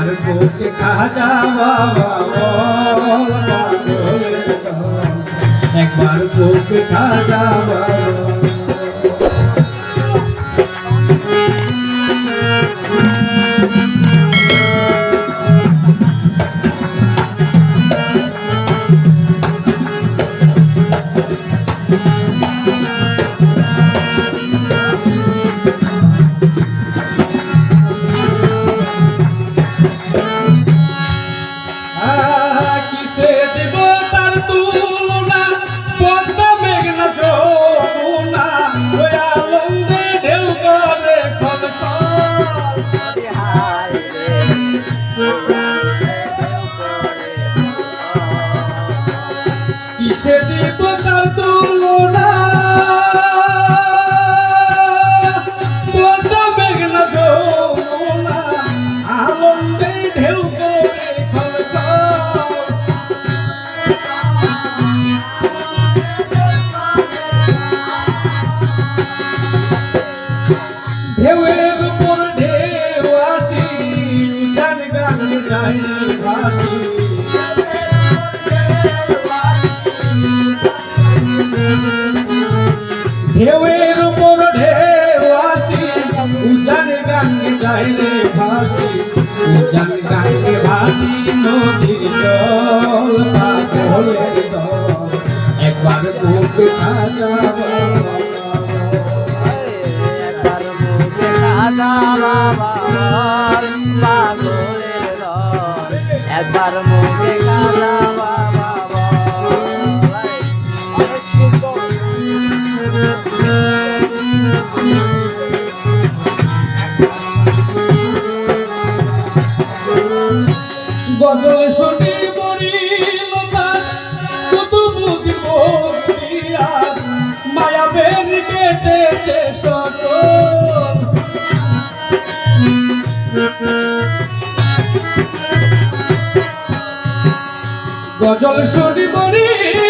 একবার বুকে খাজা। একবার দিব তুলনা পদ্মা মেঘনা যমুনা, আনন্দে ঢেউ করে ঢেউয়ের উপর ঢেউ আসি, গান গান গাই ভাসি ঢেউয়ের উপর ঢেউ আসি, উজান গান গাই ভাসি, উজান গান ভাসি নদীর জল, পাগলের দল একবার বুক খাজা একবার মুখে খাজা বাবা পাগলের দল একবার মুখে খাজা গজল শুনি মরিল কত বুঝি মায়া বের কেটেছে সকল। গজল শুনি মরিল